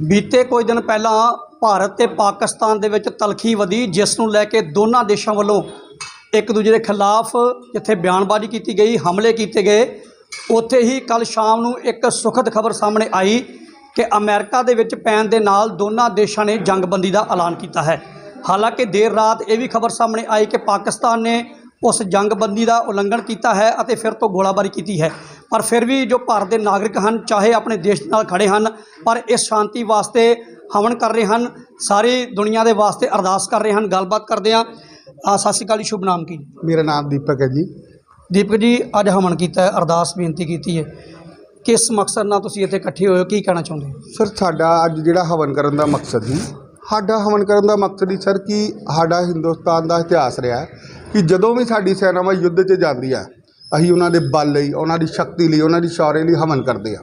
ਬੀਤੇ ਕੁਝ ਦਿਨ ਪਹਿਲਾਂ ਭਾਰਤ ਤੇ ਪਾਕਿਸਤਾਨ ਦੇ ਵਿੱਚ ਤਲਖੀ ਵਧੀ, ਜਿਸ ਨੂੰ ਲੈ ਕੇ ਦੋਨਾਂ ਦੇਸ਼ਾਂ ਵੱਲੋਂ ਇੱਕ ਦੂਜੇ ਦੇ ਖਿਲਾਫ ਜਿੱਥੇ ਬਿਆਨਬਾਜ਼ੀ ਕੀਤੀ ਗਈ, ਹਮਲੇ ਕੀਤੇ ਗਏ। ਉੱਥੇ ਹੀ ਕੱਲ ਸ਼ਾਮ ਨੂੰ ਇੱਕ ਸੁਖਦ ਖਬਰ ਸਾਹਮਣੇ ਆਈ ਕਿ ਅਮਰੀਕਾ ਦੇ ਵਿੱਚ ਪੈਣ ਦੇ ਨਾਲ ਦੋਨਾਂ ਦੇਸ਼ਾਂ ਨੇ ਜੰਗਬੰਦੀ ਦਾ ਐਲਾਨ ਕੀਤਾ ਹੈ। ਹਾਲਾਂਕਿ ਦੇਰ ਰਾਤ ਇਹ ਵੀ ਖਬਰ ਸਾਹਮਣੇ ਆਈ ਕਿ ਪਾਕਿਸਤਾਨ ਨੇ ਉਸ ਜੰਗਬੰਦੀ ਦਾ ਉਲੰਘਣ ਕੀਤਾ ਹੈ ਅਤੇ ਫਿਰ ਤੋਂ ਗੋਲਾਬਾਰੀ ਕੀਤੀ ਹੈ। ਪਰ ਫਿਰ ਵੀ ਜੋ ਭਾਰਤ ਦੇ ਨਾਗਰਿਕ ਹਨ ਚਾਹੇ ਆਪਣੇ ਦੇਸ਼ ਨਾਲ ਖੜੇ ਹਨ ਪਰ ਇਸ ਸ਼ਾਂਤੀ ਵਾਸਤੇ ਹਵਨ ਕਰ ਰਹੇ ਹਨ ਸਾਰੀ ਦੁਨੀਆ ਦੇ ਵਾਸਤੇ ਅਰਦਾਸ ਕਰ ਰਹੇ ਹਨ। ਗੱਲਬਾਤ ਕਰਦੇ ਆ ਸਤਿ ਸ਼੍ਰੀ ਅਕਾਲ ਜੀ ਸ਼ੁਭ ਨਾਮ ਕੀ? ਮੇਰਾ ਨਾਮ ਦੀਪਕ ਹੈ ਜੀ। ਦੀਪਕ ਜੀ ਅੱਜ ਹਵਨ ਕੀਤਾ ਹੈ ਅਰਦਾਸ ਬੇਨਤੀ ਕੀਤੀ ਹੈ। ਕਿਸ ਮਕਸਦ ਨਾਲ ਤੁਸੀਂ ਇੱਥੇ ਇਕੱਠੇ ਹੋਏ ਹੋ? ਕੀ ਕਹਿਣਾ ਚਾਹੁੰਦੇ ਹੋ? ਸਰ ਸਾਡਾ ਅੱਜ ਜਿਹੜਾ ਹਵਨ ਕਰਨ ਦਾ ਮਕਸਦ ਸੀ ਸਾਡਾ ਹਵਨ ਕਰਨ ਦਾ ਮਕਸਦ ਹੀ ਸਰ ਕਿ ਸਾਡਾ ਹਿੰਦੁਸਤਾਨ ਦਾ ਇਤਿਹਾਸ ਰਿਹਾ ਹੈ। ਕਿ ਜਦੋਂ ਵੀ ਸਾਡੀ ਸੈਨਾਵਾਂ ਯੁੱਧ 'ਚ ਜਾਂਦੀ ਆ, ਅਸੀਂ ਉਹਨਾਂ ਦੇ ਬਲ ਲਈ, ਉਹਨਾਂ ਦੀ ਸ਼ਕਤੀ ਲਈ, ਉਹਨਾਂ ਦੀ ਸ਼ੌਰਯ ਲਈ ਹਵਨ ਕਰਦੇ ਆ।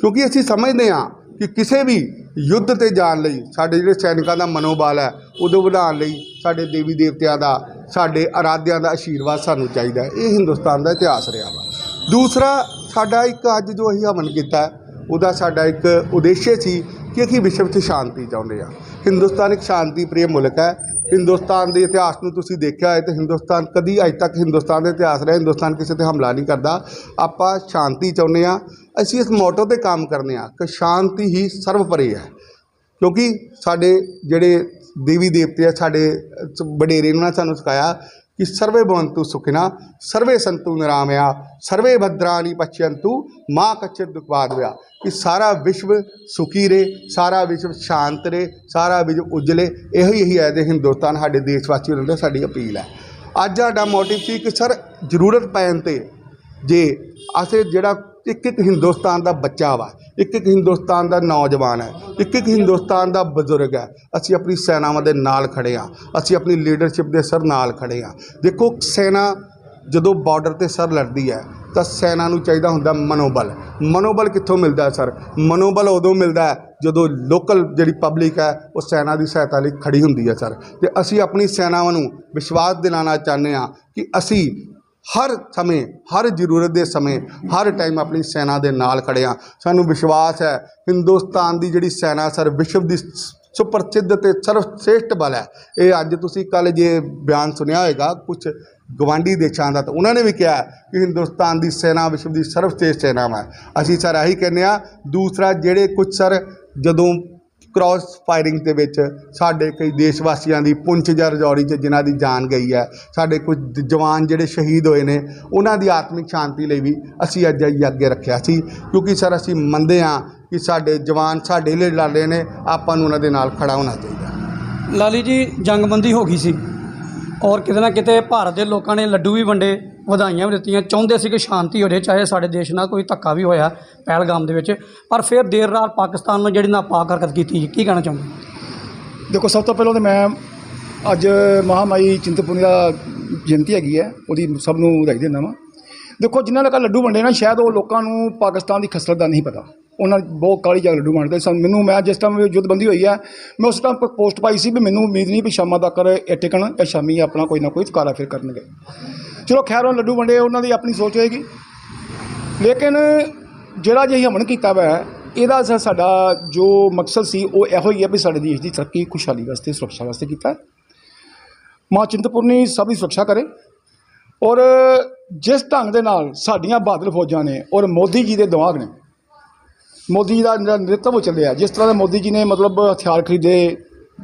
ਕਿਉਂਕਿ ਅਸੀਂ ਸਮਝਦੇ ਆ ਕਿ ਕਿਸੇ ਵੀ ਯੁੱਧ ਤੇ ਜਾਣ ਲਈ, ਸਾਡੇ ਜਿਹੜੇ ਸੈਨਿਕਾਂ ਦਾ ਮਨੋਬਲ ਹੈ ਉਦੋਂ ਵਧਾਉਣ ਲਈ ਸਾਡੇ ਦੇਵੀ ਦੇਵਤਿਆਂ ਦਾ, ਸਾਡੇ ਆਰਾਧਿਆਂ ਦਾ ਆਸ਼ੀਰਵਾਦ ਸਾਨੂੰ ਚਾਹੀਦਾ ਇਹ ਹਿੰਦੁਸਤਾਨ ਦਾ ਇਤਿਹਾਸ ਰਿਹਾ ਵਾ। ਦੂਸਰਾ, ਸਾਡਾ ਇੱਕ ਅੱਜ ਜੋ ਅਸੀਂ ਹਵਨ ਕੀਤਾ ਉਹਦਾ ਸਾਡਾ ਇੱਕ ਉਦੇਸ਼ ਸੀ ਕਿ ਅਸੀਂ ਵਿਸ਼ਵ 'ਚ ਸ਼ਾਂਤੀ ਚਾਹੁੰਦੇ ਆ ਹਿੰਦੁਸਤਾਨ ਇੱਕ ਸ਼ਾਂਤੀ ਪ੍ਰਿय ਮੁਲਕ ਹੈ। ਹਿੰਦੁਸਤਾਨ ਦੇ ਇਤਿਹਾਸ ਨੂੰ ਤੁਸੀਂ ਦੇਖਿਆ ਹੈ ਤੇ ਹਿੰਦੁਸਤਾਨ ਕਦੀ ਅੱਜ ਤੱਕ ਹਿੰਦੁਸਤਾਨ ਦਾ ਇਤਿਹਾਸ ਰਿਹਾ ਹਿੰਦੁਸਤਾਨ ਕਿਸੇ ਤੇ ਹਮਲਾ ਨਹੀਂ ਕਰਦਾ। ਆਪਾਂ ਸ਼ਾਂਤੀ ਚਾਹੁੰਦੇ ਆ ਅਸੀਂ ਇਸ ਮੋਟੋ ਤੇ ਕੰਮ ਕਰਨੇ ਆ ਕਿ ਸ਼ਾਂਤੀ ਹੀ ਸਰਵਪਰੇ ਹੈ। ਕਿਉਂਕਿ ਸਾਡੇ ਜਿਹੜੇ ਦੇਵੀ ਦੇਵਤੇ ਆ, ਸਾਡੇ ਸ- ਵਡੇਰੇ ਨੇ ਸਾਨੂੰ ਸਿਖਾਇਆ ਕਿ ਸਰਵੇ ਭਵੰਤੂ ਸੁਖਿਨਾ ਸਰਵੇ ਸੰਤੂ ਨਿਰਾਮਿਆ ਸਰਵੇ ਭਦਰਾਣੀ ਪਛਯੰਤੂ ਮਾਂ ਕੱਚਿਤ ਦੁਖਵਾਦ ਵਿਆ ਕਿ ਸਾਰਾ ਵਿਸ਼ਵ ਸੁਖੀ ਰਹੇ ਸਾਰਾ ਵਿਸ਼ਵ ਸ਼ਾਂਤ ਰਹੇ ਸਾਰਾ ਵਿਸ਼ਵ ਉਜਲੇ ਇਹੋ ਹੀ ਹੈ ਦੇ ਹਿੰਦੁਸਤਾਨ ਸਾਡੇ ਦੇਸ਼ ਵਾਸੀਆਂ ਨੂੰ ਸਾਡੀ ਅਪੀਲ ਹੈ ਅੱਜ ਸਾਡਾ ਮੋਟਿਵ ਸੀ ਕਿ ਸਰ ਜ਼ਰੂਰਤ ਪੈਣ ਤੇ ਜੇ ਅਸੀਂ ਜਿਹੜਾ ਇੱਕ ਇੱਕ ਹਿੰਦੁਸਤਾਨ ਦਾ ਬੱਚਾ ਵਾ, ਇੱਕ ਇੱਕ ਹਿੰਦੁਸਤਾਨ ਦਾ ਨੌਜਵਾਨ ਹੈ, ਇੱਕ ਇੱਕ ਹਿੰਦੁਸਤਾਨ ਦਾ ਬਜ਼ੁਰਗ ਹੈ। ਅਸੀਂ ਆਪਣੀ ਸੈਨਾਵਾਂ ਦੇ ਨਾਲ ਖੜੇ ਆ ਅਸੀਂ ਆਪਣੀ ਲੀਡਰਸ਼ਿਪ ਦੇ ਸਰ ਨਾਲ ਖੜੇ ਆ ਦੇਖੋ, ਸੈਨਾ ਜਦੋਂ ਬਾਰਡਰ ਤੇ ਸਰ ਲੜਦੀ ਹੈ, ਤਾਂ ਸੈਨਾ ਨੂੰ ਚਾਹੀਦਾ ਹੁੰਦਾ ਮਨੋਬਲ। ਮਨੋਬਲ ਕਿੱਥੋਂ ਮਿਲਦਾ ਸਰ? ਮਨੋਬਲ ਉਦੋਂ ਮਿਲਦਾ ਹੈ ਜਦੋਂ ਲੋਕਲ ਜਿਹੜੀ ਪਬਲਿਕ ਹੈ, ਉਹ ਸੈਨਾ ਦੀ ਸਹਾਇਤਾ ਲਈ ਖੜੀ ਹੁੰਦੀ ਹੈ, ਸਰ। ਤੇ ਅਸੀਂ ਆਪਣੀ ਸੈਨਾਵਾਂ ਨੂੰ ਵਿਸ਼ਵਾਸ ਦਿਲਾਉਣਾ ਚਾਹੁੰਦੇ ਆ ਕਿ ਅਸੀਂ ਹਰ ਸਮੇਂ, ਹਰ ਜ਼ਰੂਰਤ ਦੇ ਸਮੇਂ, ਹਰ ਟਾਈਮ ਆਪਣੀ ਸੈਨਾ ਦੇ ਨਾਲ ਖੜੇ ਹਾਂ। ਸਾਨੂੰ ਵਿਸ਼ਵਾਸ ਹੈ, ਹਿੰਦੁਸਤਾਨ ਦੀ ਜਿਹੜੀ ਸੈਨਾ ਸਰ, ਵਿਸ਼ਵ ਦੀ ਸ- ਸੁਪ੍ਰਸਿੱਧ ਤੇ ਸਰਵਸ਼੍ਰੇਸ਼ਟ ਬਲ ਹੈ। ਇਹ ਅੱਜ ਤੁਸੀਂ ਕੱਲ ਜੇ ਬਿਆਨ ਸੁਣਿਆ ਹੋਏਗਾ ਕੁਝ ਗਵਾਂਢੀ ਦੇਸ਼ਾਂ ਦਾ, ਤਾਂ ਉਹਨਾਂ ਨੇ ਵੀ ਕਿਹਾ ਕਿ ਹਿੰਦੁਸਤਾਨ ਦੀ ਸੈਨਾ ਵਿਸ਼ਵ ਦੀ ਸਰਵਸ਼੍ਰੇਸ਼ਟ ਸੈਨਾ ਹੈ ਅਸੀਂ ਸਰ ਇਹੀ ਕਹਿੰਦੇ ਆ ਦੂਸਰਾ ਜਿਹੜੇ ਕੁਝ ਸਰ, ਜਦੋਂ ਕ੍ਰਾਸ ਫਾਇਰਿੰਗ ਦੇ ਵਿੱਚ ਸਾਡੇ ਕਈ ਦੇਸ਼ ਵਾਸੀਆਂ ਦੀ ਪੁੰਛ ਜਾਂ ਰਜੌਰੀ 'ਚ ਜਿਨ੍ਹਾਂ ਦੀ ਜਾਨ ਗਈ ਹੈ, ਸਾਡੇ ਕੁਝ ਜਵਾਨ ਜਿਹੜੇ ਸ਼ਹੀਦ ਹੋਏ ਨੇ, ਉਹਨਾਂ ਦੀ ਆਤਮਿਕ ਸ਼ਾਂਤੀ ਲਈ ਵੀ ਅਸੀਂ ਅੱਜ ਇਹ ਅੱਗੇ ਰੱਖਿਆ ਸੀ। ਕਿਉਂਕਿ ਸਰ, ਅਸੀਂ ਮੰਨਦੇ ਹਾਂ ਕਿ ਸਾਡੇ ਜਵਾਨ ਸਾਡੇ ਲਈ ਲੜ ਰਹੇ ਨੇ, ਆਪਾਂ ਨੂੰ ਉਹਨਾਂ ਦੇ ਨਾਲ ਖੜਾ ਹੋਣਾ ਚਾਹੀਦਾ। ਲਾਲੀ ਜੀ, ਜੰਗਬੰਦੀ ਹੋ ਗਈ ਸੀ। ਔਰ ਕਿਤੇ ਨਾ ਕਿਤੇ ਭਾਰਤ ਦੇ ਲੋਕਾਂ ਨੇ ਲੱਡੂ ਵੀ ਵੰਡੇ। ਵਧਾਈਆਂ ਵੀ ਦਿੱਤੀਆਂ। ਚਾਹੁੰਦੇ ਸੀ ਕਿ ਸ਼ਾਂਤੀ ਹੋ ਜਾਏ ਚਾਹੇ ਸਾਡੇ ਦੇਸ਼ ਨਾਲ ਕੋਈ ਧੱਕਾ ਵੀ ਹੋਇਆ ਪਹਿਲਗਾਮ ਦੇ ਵਿੱਚ। ਪਰ ਫਿਰ ਦੇਰ ਰਾਤ ਪਾਕਿਸਤਾਨ ਨੂੰ ਜਿਹੜੀ ਨਾਪਾਕ ਹਰਕਤ ਕੀਤੀ ਜੀ, ਕੀ ਕਹਿਣਾ ਚਾਹੁੰਦੇ ਦੇਖੋ, ਸਭ ਤੋਂ ਪਹਿਲਾਂ ਤਾਂ ਮੈਂ ਅੱਜ ਮਹਾਮਾਈ ਚਿੰਤਪੁਰਨੀ ਦਾ ਜਯੰਤੀ ਹੈਗੀ ਹੈ, ਉਹਦੀ ਸਭ ਨੂੰ ਵਧਾਈ ਦਿੰਦਾ ਵਾਂ। ਦੇਖੋ, ਜਿਨ੍ਹਾਂ ਨੇ ਲੱਡੂ ਵੰਡੇ ਨਾ, ਸ਼ਾਇਦ ਉਹ ਲੋਕਾਂ ਨੂੰ ਪਾਕਿਸਤਾਨ ਦੀ ਖਸਰਤ ਦਾ ਨਹੀਂ ਪਤਾ। ਉਹਨਾਂ ਬਹੁਤ ਕਾਲੀ ਜਗ ਲੱਡੂ ਵੰਡਦੇ ਸਨ। ਮੈਨੂੰ, ਮੈਂ ਜਿਸ ਟਾਈਮ ਜੁੱਧਬੰਦੀ ਹੋਈ ਹੈ, ਮੈਂ ਉਸ ਟਾਈਮ ਪੋਸਟ ਪਾਈ ਸੀ ਵੀ ਮੈਨੂੰ ਉਮੀਦ ਨਹੀਂ ਵੀ ਸ਼ਾਮਾਂ ਤੱਕ ਇਹ ਟਿਕਣ ਇਹ ਸ਼ਾਮੀ ਆਪਣਾ ਕੋਈ ਨਾ ਕੋਈ ਕਾਰਾ ਫਿਰ ਕਰਨਗੇ। ਚਲੋ ਖੈਰ, ਉਹ ਲੱਡੂ ਵੰਡੇ, ਉਹਨਾਂ ਦੀ ਆਪਣੀ ਸੋਚ ਹੋਏਗੀ। ਲੇਕਿਨ ਜਿਹੜਾ ਜੇ ਅਸੀਂ ਹਮਨ ਕੀਤਾ ਵਾ, ਇਹਦਾ ਸਾਡਾ ਜੋ ਮਕਸਦ ਸੀ, ਉਹ ਇਹੋ ਹੀ ਹੈ ਵੀ ਸਾਡੇ ਦੇਸ਼ ਦੀ ਤਰੱਕੀ, ਖੁਸ਼ਹਾਲੀ ਵਾਸਤੇ, ਸੁਰੱਖਿਆ ਵਾਸਤੇ ਕੀਤਾ। ਮਾਂ ਚਿੰਤਪੁਰਨੀ ਸਭ ਦੀ ਸੁਰੱਖਿਆ ਕਰੇ। ਔਰ ਜਿਸ ਢੰਗ ਦੇ ਨਾਲ ਸਾਡੀਆਂ ਬਾਦਲ ਫੌਜਾਂ ਨੇ, ਔਰ ਮੋਦੀ ਜੀ ਦੇ ਦਿਮਾਗ ਨੇ, ਮੋਦੀ ਜੀ ਦਾ ਜਿਹੜਾ ਨੇਤਰਤਵ ਚੱਲਿਆ, ਜਿਸ ਤਰ੍ਹਾਂ ਦਾ ਮੋਦੀ ਜੀ ਨੇ ਮਤਲਬ ਹਥਿਆਰ ਖਰੀਦੇ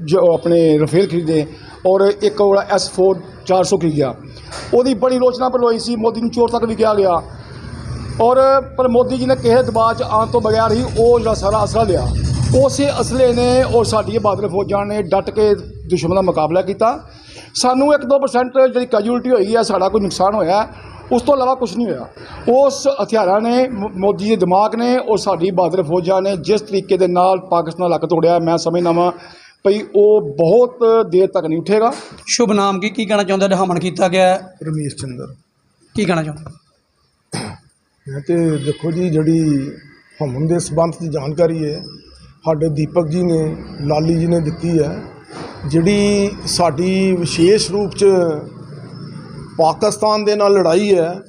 ਜੋ ਆਪਣੇ ਰਫੇਲ ਖਰੀਦੇ, ਔਰ ਇੱਕ ਉਹਦਾ ਐਸ ਫੋਰ 400 ਖਰੀਦਿਆ। ਉਹਦੀ ਬੜੀ ਆਲੋਚਨਾ ਪਰਲੋਈ ਸੀ, ਮੋਦੀ ਨੂੰ ਚੋਰ ਤੱਕ ਵੀ ਕਿਹਾ ਗਿਆ। ਔਰ, ਪਰ ਮੋਦੀ ਜੀ ਨੇ ਕਿਸੇ ਦਬਾਅ 'ਚ ਆਉਣ ਤੋਂ ਬਗੈਰ ਹੀ ਉਹ ਜਿਹੜਾ ਸਾਰਾ ਅਸਲਾ ਲਿਆ। ਉਸੇ ਅਸਲੇ ਨੇ ਔਰ ਸਾਡੀਆਂ ਬਾਦਲ ਫੌਜਾਂ ਨੇ ਡਟ ਕੇ ਦੁਸ਼ਮਣ ਦਾ ਮੁਕਾਬਲਾ ਕੀਤਾ। ਸਾਨੂੰ 1-2% ਜਿਹੜੀ ਕੈਜੂਅਲਟੀ ਹੋਈ ਹੈ, ਸਾਡਾ ਕੋਈ ਨੁਕਸਾਨ ਹੋਇਆ, ਉਸ ਤੋਂ ਇਲਾਵਾ ਕੁਝ ਨਹੀਂ ਹੋਇਆ। ਉਸ ਹਥਿਆਰਾਂ ਨੇ, ਮ- ਮੋਦੀ ਦੇ ਦਿਮਾਗ ਨੇ, ਔਰ ਸਾਡੀ ਬਾਦਲ ਫੌਜਾਂ ਨੇ ਜਿਸ ਤਰੀਕੇ ਦੇ ਨਾਲ ਪਾਕਿਸਤਾਨ ਲੱਕ ਤੋੜਿਆ, ਮੈਂ ਸਮਝਦਾ ਵਾਂ ਭਈ ਉਹ ਬਹੁਤ ਦੇਰ ਤੱਕ ਨਹੀਂ ਉੱਠੇਗਾ। ਸ਼ੁਭ ਨਾਮ ਕੀ? ਕੀ ਕਹਿਣਾ ਚਾਹੁੰਦੇ? ਜਿਹੜਾ ਹਮਨ ਕੀਤਾ ਗਿਆ ਹੈ? ਰਮੇਸ਼ ਚੰਦਰ। ਕੀ ਕਹਿਣਾ ਚਾਹੁੰਦੇ? ਮੈਂ ਤੇ ਦੇਖੋ ਜੀ ਜਿਹੜੀ ਹਮਨ ਦੇ ਸਬੰਧ ਦੀ ਜਾਣਕਾਰੀ ਹੈ ਸਾਡੇ ਦੀਪਕ ਜੀ ਨੇ ਲਾਲੀ ਜੀ ਨੇ ਦਿੱਤੀ ਹੈ ਜਿਹੜੀ ਸਾਡੀ ਵਿਸ਼ੇਸ਼ ਰੂਪ ਚ ਪਾਕਿਸਤਾਨ ਦੇ ਨਾਲ ਲੜਾਈ ਹੈ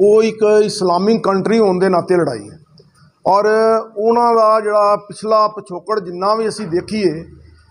ਉਹ ਇੱਕ ਇਸਲਾਮਿਕ ਕੰਟਰੀ ਹੋਣ ਦੇ ਨਾਤੇ ਲੜਾਈ ਹੈ। ਔਰ ਉਹਨਾਂ ਦਾ ਜਿਹੜਾ ਪਿਛਲਾ ਪਿਛੋਕੜ ਜਿੰਨਾ ਵੀ ਅਸੀਂ ਦੇਖੀਏ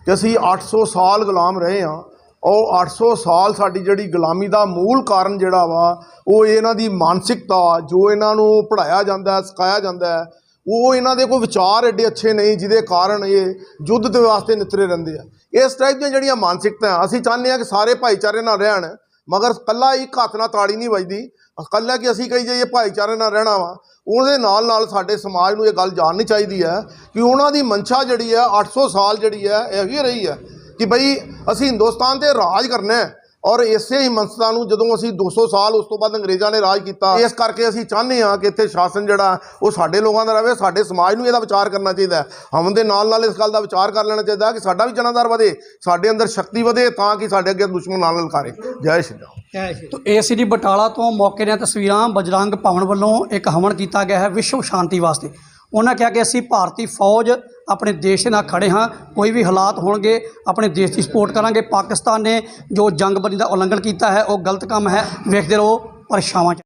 ਕਿ ਅਸੀਂ 800 ਸਾਲ ਗੁਲਾਮ ਰਹੇ ਹਾਂ, ਉਹ 800 ਸਾਲ ਸਾਡੀ ਜਿਹੜੀ ਗੁਲਾਮੀ ਦਾ ਮੂਲ ਕਾਰਨ ਜਿਹੜਾ ਵਾ, ਉਹ ਇਹਨਾਂ ਦੀ ਮਾਨਸਿਕਤਾ, ਜੋ ਇਹਨਾਂ ਨੂੰ ਪੜਾਇਆ ਜਾਂਦਾ, ਸਿਖਾਇਆ ਜਾਂਦਾ ਉਹ ਇਹਨਾਂ ਦੇ ਕੋਈ ਵਿਚਾਰ ਐਡੇ ਅੱਛੇ ਨਹੀਂ ਜਿਹਦੇ ਕਾਰਨ ਇਹ ਯੁੱਧ ਦੇ ਵਾਸਤੇ ਨਿਤਰੇ ਰਹਿੰਦੇ ਆ। ਇਸ ਟਾਈਪ ਦੀਆਂ ਜਿਹੜੀਆਂ ਮਾਨਸਿਕਤਾਂ, ਅਸੀਂ ਚਾਹੁੰਦੇ ਆ ਕਿ ਸਾਰੇ ਭਾਈਚਾਰੇ ਨਾਲ ਰਹਿਣ, ਮਗਰ ਕੱਲਾ ਇੱਕ ਹੱਥ ਨਾਲ ਤਾੜੀ ਨਹੀਂ ਵੱਜਦੀ ਇਕੱਲਾ ਕਿ ਅਸੀਂ ਕਹੀ ਜਾਈਏ ਭਾਈਚਾਰੇ ਨਾਲ ਰਹਿਣਾ ਵਾ। ਉਹਦੇ ਨਾਲ ਨਾਲ ਸਾਡੇ ਸਮਾਜ ਨੂੰ ਇਹ ਗੱਲ ਜਾਣਨੀ ਚਾਹੀਦੀ ਹੈ ਕਿ ਉਹਨਾਂ ਦੀ ਮਨਸ਼ਾ ਜਿਹੜੀ ਹੈ 800 ਸਾਲ ਜਿਹੜੀ ਹੈ, ਇਹੀ ਰਹੀ ਹੈ ਕਿ ਬਈ ਅਸੀਂ ਹਿੰਦੁਸਤਾਨ ਤੇ ਰਾਜ ਕਰਨਾ ਹੈ। ਔਰ ਇਸੇ ਹੀ ਮਨਸਤਾ ਨੂੰ ਜਦੋਂ ਅਸੀਂ 200 ਸਾਲ ਉਸ ਤੋਂ ਬਾਅਦ ਅੰਗਰੇਜ਼ਾਂ ਨੇ ਰਾਜ ਕੀਤਾ, ਇਸ ਕਰਕੇ ਅਸੀਂ ਚਾਹੁੰਦੇ ਹਾਂ ਕਿ ਇੱਥੇ ਸ਼ਾਸਨ ਜਿਹੜਾ, ਉਹ ਸਾਡੇ ਲੋਕਾਂ ਦਾ ਰਹੇ, ਸਾਡੇ ਸਮਾਜ ਨੂੰ ਇਹਦਾ ਵਿਚਾਰ ਕਰਨਾ ਚਾਹੀਦਾ ਹੈ। ਦੇ ਨਾਲ ਨਾਲ ਇਸ ਗੱਲ ਦਾ ਵਿਚਾਰ ਕਰ ਲੈਣਾ ਚਾਹੀਦਾ ਕਿ ਸਾਡਾ ਵੀ ਜਨਾਦਾਰ ਵਧੇ, ਸਾਡੇ ਅੰਦਰ ਸ਼ਕਤੀ ਵਧੇ ਤਾਂ ਕਿ ਸਾਡੇ ਅੱਗੇ ਦੁਸ਼ਮਣ ਨਾਲ ਲਲਕਾਰੇ। ਜੈ ਸ਼੍ਰੀ ਰਾਮ। ਤੋ ਏਸੀਡੀ ਬਟਾਲਾ ਤੋਂ ਮੌਕੇ ਦੀਆਂ ਤਸਵੀਰਾਂ ਬਜਰੰਗ ਭਵਨ ਵੱਲੋਂ ਇੱਕ ਹਵਨ ਕੀਤਾ ਗਿਆ ਹੈ ਵਿਸ਼ਵ ਸ਼ਾਂਤੀ ਵਾਸਤੇ। ਉਹਨਾਂ ਕਿਹਾ ਕਿ ਅਸੀਂ ਭਾਰਤੀ ਫੌਜ ਆਪਣੇ ਦੇਸ਼ ਦੇ ਨਾਲ ਖੜੇ ਹਾਂ, ਕੋਈ ਵੀ ਹਾਲਾਤ ਹੋਣਗੇ, ਆਪਣੇ ਦੇਸ਼ ਦੀ ਸਪੋਰਟ ਕਰਾਂਗੇ। ਪਾਕਿਸਤਾਨ ਨੇ ਜੋ ਜੰਗਬੰਦੀ ਦਾ ਉਲੰਘਣ ਕੀਤਾ ਹੈ, ਉਹ ਗਲਤ ਕੰਮ ਹੈ। ਵੇਖਦੇ ਰਹੋ, ਪਰਛਾਵਾਂ 'ਚ।